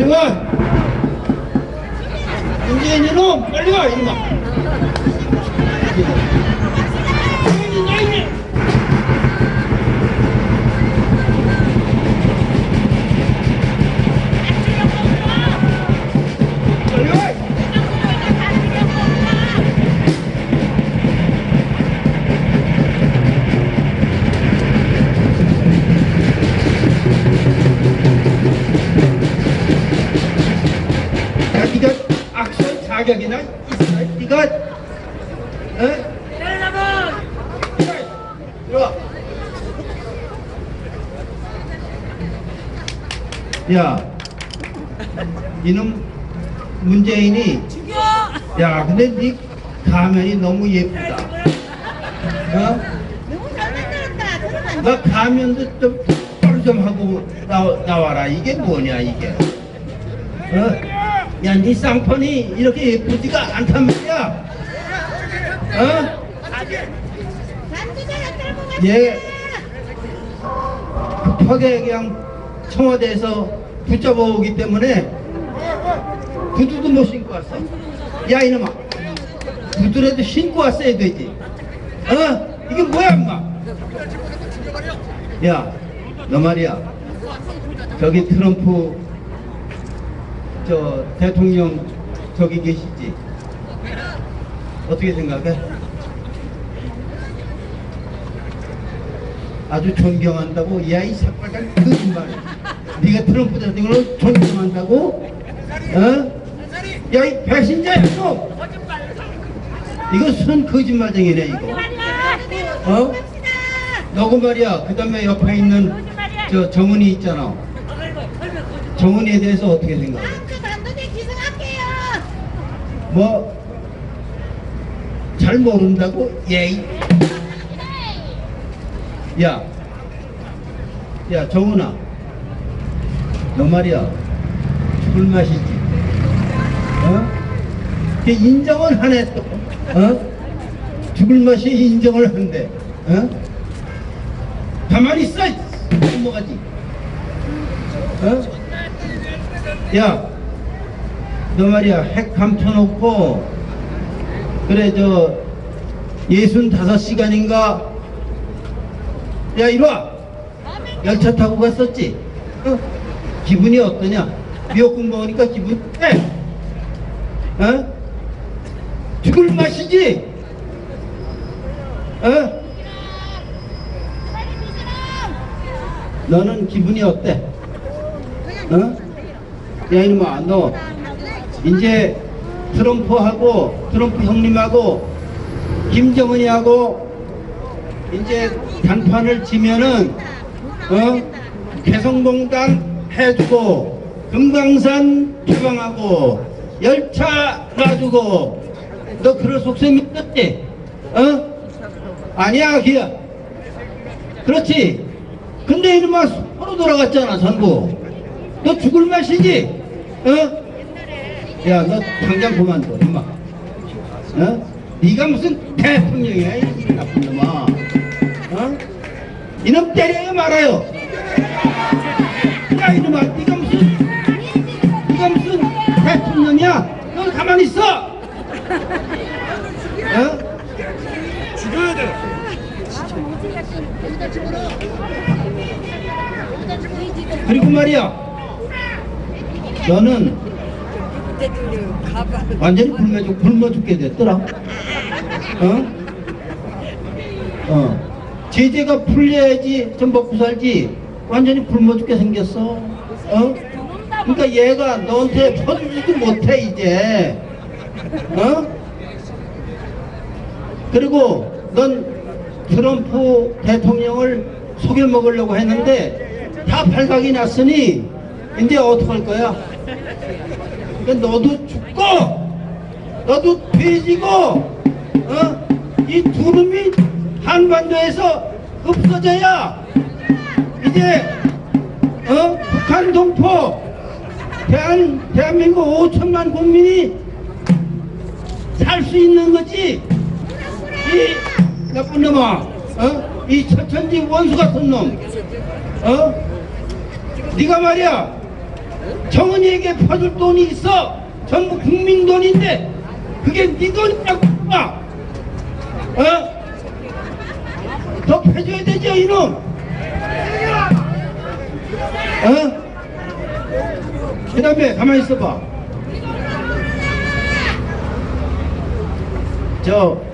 빨리 와! 문재인 이놈! 빨리 와, 이놈아! 니가, 어? 이리 와. 야, 이놈 문재인이, 야, 근데 네 가면이 너무 예쁘다. 어? 너 가면도 좀 똑바로 좀 하고 나, 나와라. 이게 뭐냐, 이게. 어? 야, 네 쌍판이 이렇게 예쁘지가 않단 말이야. 어? 얘 급하게 그냥 청와대에서 붙잡아 오기 때문에 구두도 못 신고 왔어. 야, 이놈아. 구두라도 신고 왔어야 되지. 어? 이게 뭐야, 엄마? 야, 너 말이야. 저기 트럼프 저 대통령 저기 계시지? 어떻게 생각해? 아주 존경한다고? 야, 이 새빨간 거짓말. 네가 트럼프 대통령을 존경한다고? 어? 야, 이 배신자야, 너! 이거 순 거짓말쟁이네, 이거. 어? 너고 말이야. 그 다음에 옆에 있는 저 정은이 있잖아. 정은이에 대해서 어떻게 생각해? 다음 주 단독에 기승할게요. 뭐, 잘 모른다고? 예이. 야, 야, 정훈아. 너 말이야. 술 마시지. 어? 걔 인정을 하네, 또. 어? 죽을 맛이 인정을 한대. 어? 가만히 있어! 넘어가지. 어? 야, 너 말이야 핵 감춰놓고 그래 저 예순 다섯 시간인가 야 이리와 열차 타고 갔었지 어? 기분이 어떠냐 미역국 먹으니까 기분 에 어? 죽을 맛이지 어? 너는 기분이 어때? 어? 야 이놈아 너 이제 트럼프하고 트럼프 형님하고 김정은이하고 이제 단판을 지면은 어 개성공단 해주고 금강산 개방하고 열차 놔주고 너 그럴 속셈이 있었지? 어? 아니야 기야 그렇지 근데 이놈아 서로 돌아갔잖아 전부 너 죽을 맛이지? 어? 야, 너 당장 그만둬, 임마. 어? 네가 무슨 대통령이야, 이 나쁜 놈아. 어? 이놈 때려요 말아요. 야, 이놈아, 네가 무슨, 네가 무슨 대통령이야? 너 가만히 있어. 어? 죽여야 돼. 그리고 말이야, 너는 완전히 굶어, 죽, 굶어 죽게 됐더라. 어? 어. 제재가 풀려야지 좀 먹고 살지. 완전히 굶어 죽게 생겼어. 어? 그러니까 얘가 너한테 퍼주지도 못해, 이제. 어? 그리고 넌 트럼프 대통령을 속여 먹으려고 했는데 다 발각이 났으니 이제 어떡할 거야? 그러니까 너도 죽고 너도 돼지고 어? 이 두름이 한반도에서 없어져야 이제 어? 북한 동포 대한, 대한민국 5천만 국민이 살 수 있는 거지 이 나쁜 놈아 어? 이 천천지 원수 같은 놈 어? 네가 말이야 정은이에게 퍼줄 돈이 있어 전부 국민 돈인데 그게 네 돈이냐고 봐. 어? 더 패줘야 되죠 이놈 어? 그 다음에 가만히 있어봐 저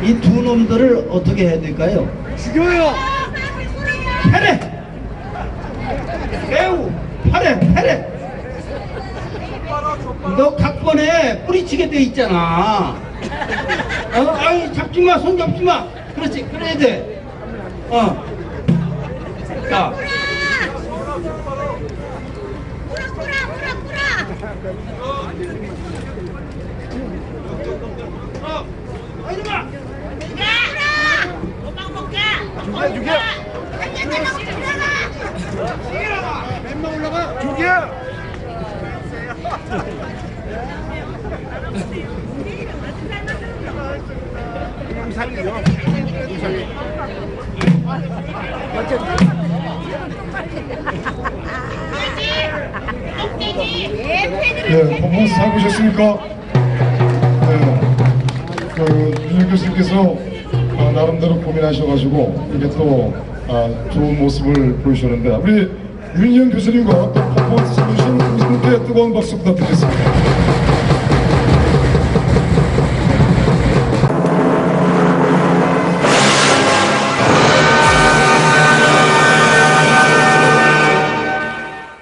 이 두 놈들을 어떻게 해야 될까요? 죽여요. 패래 패래 패래 너 각본에 뿌리치게 돼 있잖아. 어? 아이 잡지마 손 잡지마. 그렇지 그래야 돼 어. 자. 뿌라 뿌라 뿌라 뿌라 어, 어디 봐. 뿌라 오빠 먹자 죽여, 죽여. 한잔 달라고 들어가 맨만 올라가. 죽여. 네, 퍼포먼스 잘 보셨습니까? 네, 그 윤영 교수님께서 아, 나름대로 고민하셔가지고 이게 또 아, 좋은 모습을 보여주셨는데 우리 윤영 교수님과 또 퍼포먼스 해주신 교수님께 뜨거운 박수 부탁드리겠습니다.